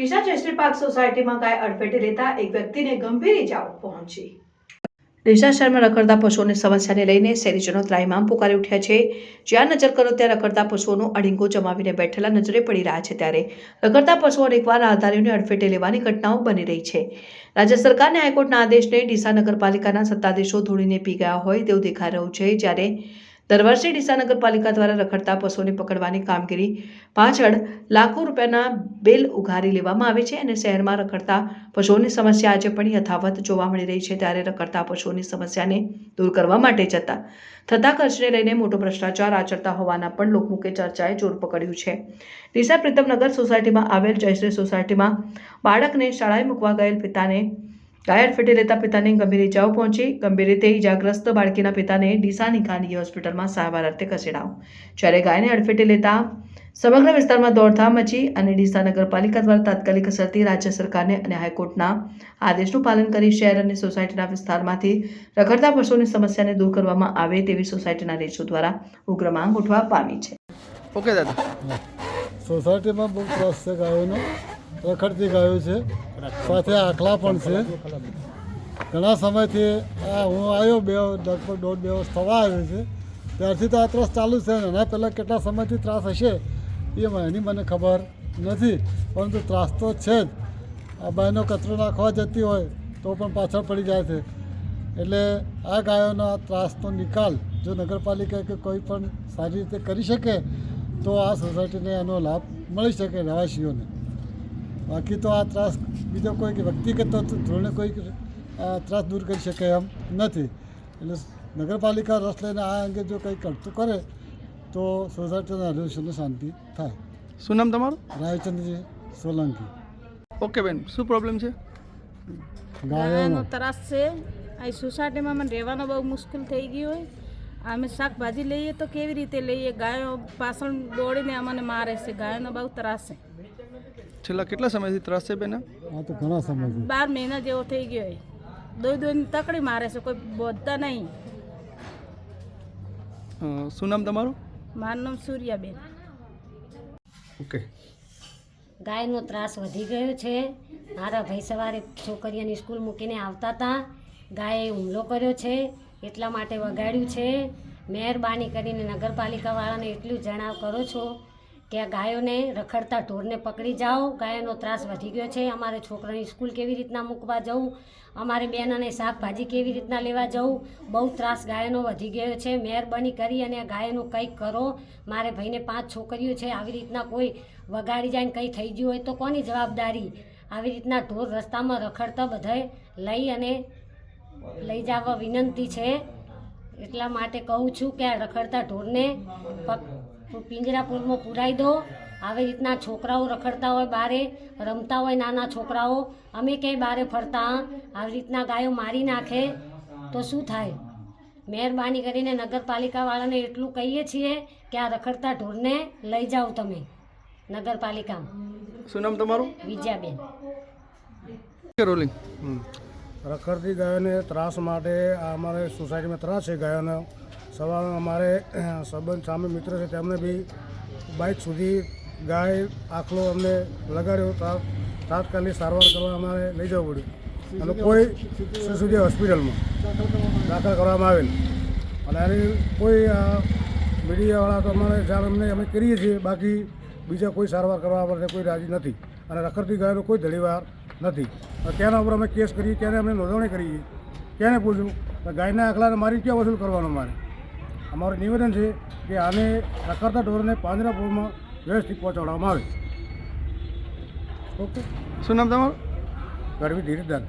Deesa ચેસ્ટી park સોસાયટીમાં ગાય અડફેટે લેતા એક વ્યક્તિને ગંભીર ઇજાઓ પહોંચી. ડીસા શહેરમાં રખડતા પશુઓની સમસ્યાને લઈને શહેરીજનો ત્રાહિમામ પુકારી ઉઠ્યા છે. જ્યાં નજર કરો ત્યાં રખડતા પશુઓનો અડીંગો જમાવીને બેઠેલા નજરે પડી રહ્યા છે ત્યારે. રખડતા પશુઓ અનેકવાર રાહદારીઓને અડફેટે લેવાની ઘટનાઓ બની રહી છે. રાજ્ય સરકારને હાઈકોર્ટના આદેશને ડીસા નગરપાલિકાના સત્તાધીશો ધોળીને પી ગયા હોય તેવું દેખાઈ રહ્યું છે જ્યારે દર વર્ષે ડીસા નગરપાલિકા દ્વારા રખડતા પશુઓને પકડવાની કામગીરી પાછળ લાખો રૂપિયાના બિલ ઉઘારી લેવામાં આવે છે અને શહેરમાં રખડતા પશુઓની સમસ્યા આજે પણ યથાવત જોવા મળી રહી છે ત્યારે રખડતા પશુઓની સમસ્યાને દૂર કરવા માટે જતા થતા ખર્ચને લઈને મોટો ભ્રષ્ટાચાર આચરતા હોવાના પણ લોકમુખે ચર્ચાએ જોર પકડ્યું છે. ડીસા પ્રીતમનગર સોસાયટીમાં આવેલ જયશ્રી સોસાયટીમાં બાળકને શાળાએ મૂકવા ગયેલ પિતાને ગાય ફેટી લેતા પિતાને ગંભીર ઇજાઓ પહોંચી. ગંભીર રીતે ઇજાગ્રસ્ત બાળકીના પિતાને ડીસાની ખાનગી હોસ્પિટલમાં સારવાર અર્થે ખસેડાયો. જ્યારે ગાયને અડફેટે લેતા સમગ્ર વિસ્તારમાં દોડધામ મચી અને ડીસા નગરપાલિકા દ્વારા તાત્કાલિક અસરથી રાજ્ય સરકારને અને હાઈકોર્ટના આદેશનું પાલન કરી શહેર અને સોસાયટીના વિસ્તારમાંથી રખડતા પશુઓની સમસ્યાને દૂર કરવામાં આવે તેવી સોસાયટીના રેસો દ્વારા ઉગ્ર માંગ ઉઠવા પામી છે. ઓકે દાદા. સોસાયટીમાં બહુ ત્રાસ છે ગાયોનો. રખડતી ગાયો છે. સાથે આખલા પણ છે. ઘણા સમયથી આ હું આવ્યો બે લગભગ દોઢ બે વર્ષ થવા આવ્યો છે. ત્યારથી તો આ ત્રાસ ચાલુ છે એના પહેલાં કેટલા સમયથી ત્રાસ હશે એ એની મને ખબર નથી. પરંતુ ત્રાસ તો છે જ. આ બાયનો કચરો નાખવા જતી હોય તો પણ પાછળ પડી જાય છે. એટલે આ ગાયોનો ત્રાસનો નિકાલ જો નગરપાલિકા કે કોઈ પણ સારી રીતે કરી શકે તો આ સોસાયટીને એનો લાભ મળી શકે રહેવાસીઓને. બાકી તો આ ત્રાસ બીજો કોઈ કે વ્યક્તિગત ધોરણે કોઈ ત્રાસ દૂર કરી શકે એમ નથી. એટલે નગરપાલિકા રસ લઈને આ અંગે જો કંઈ કરતું કરે તો સોસાયટીના રેલ્યુશનને શાંતિ થાય. શું નામ તમારું? રાયચંદ્રજી સોલંકી. ઓકે બેન શું પ્રોબ્લેમ છે? ગાયાનો. ગાયનો ત્રાસ છે. આ સોસાયટીમાં મને રહેવાનો બહુ મુશ્કેલ થઈ ગયું હોય. અમે શાકભાજી લઈએ તો કેવી રીતે લઈએ? ગાયો પાછળ દોડીને અમને મારે છે. ગાયોનો બહુ ત્રાસ છે. છેલ્લા કેટલા સમયથી ત્રાસ છે બેન? આ તો ઘણા સમયથી. બાર મહિના જેવો થઈ ગયો હોય દોઈ દોઈને તકડી મારે છે કોઈ બોધતા નહીં. શું નામ તમારું? મારું નામ સૂર્યાબેન. ઓકે. ગાયનો ત્રાસ વધી ગયો છે. મારા ભાઈ સવારે છોકરીઓની સ્કૂલ મૂકીને આવતા હતા. ગાયે હુમલો કર્યો છે એટલા માટે વગાડ્યું છે. મહેરબાની કરીને નગરપાલિકાવાળાને એટલું જણાવ કરો છો કે આ ગાયોને રખડતા ઢોરને પકડી જાઓ. ગાયોનો ત્રાસ વધી ગયો છે. અમારે છોકરાની સ્કૂલ કેવી રીતના મૂકવા જવું? અમારે બેન અને શાકભાજી કેવી રીતના લેવા જવું? બહુ ત્રાસ ગાયનો વધી ગયો છે. મહેરબાની કરી અને આ ગાયનું કંઈક કરો. મારે ભાઈને પાંચ છોકરીઓ છે. આવી રીતના કોઈ વગાડી જાય ને કંઈ થઈ ગયું હોય તો કોની જવાબદારી? આવી રીતના ઢોર રસ્તામાં રખડતા બધાએ લઈ અને લઈ જવા વિનંતી છે. એટલા માટે કહું છું કે આ રખડતા ઢોરને પક- પિંજરાપુરમાં પુરાઈ દો. આવી રીતના છોકરાઓ રખડતા હોય બારે રમતા હોય નાના છોકરાઓ અમે ક્યાંય બારે ફરતા આવી રીતના ગાયો મારી નાખે તો શું થાય? મહેરબાની કરીને નગરપાલિકાવાળાને એટલું કહીએ છીએ કે આ રખડતા ઢોરને લઈ જાઓ તમે નગરપાલિકામાં. શું નામ તમારું? વિજયાબેન. રોલિંગ? રખડતી ગાયોને ત્રાસ માટે અમારે સોસાયટીમાં ત્રાસ છે ગાયોનો. સવારમાં અમારે સંબંધ સામે મિત્ર છે, તેમને બી બાઇક સુધી ગાય, આખલો અમને લગાડ્યો તાત્કાલિક સારવાર કરવા અમારે લઈ જવું પડ્યું. અને કોઈ સુધી હોસ્પિટલમાં દાખલ કરવામાં આવેલ. અને આની કોઈ મીડિયાવાળા તો અમારે જાણ અમને, અમે કરીએ છીએ, બાકી બીજા કોઈ સારવાર કરવા માટે કોઈ રાજી નથી. અને રખડતી ગાયનો કોઈ ધડીવાર નથી. તેના ઉપર અમે કેસ કરીએ ત્યારે અમે નોંધણી કરીએ. કેને પૂછ્યું? ગાયના આખલાને મારી ક્યાં વસૂલ કરવાનો મારે? અમારું નિવેદન છે કે આને રખડતા ઢોરને પાંજરાપુરમાં વ્યવસ્થિત પહોંચાડવામાં આવે. ઓકે. શું નામ તમારું? ગરવી ધીરજદાર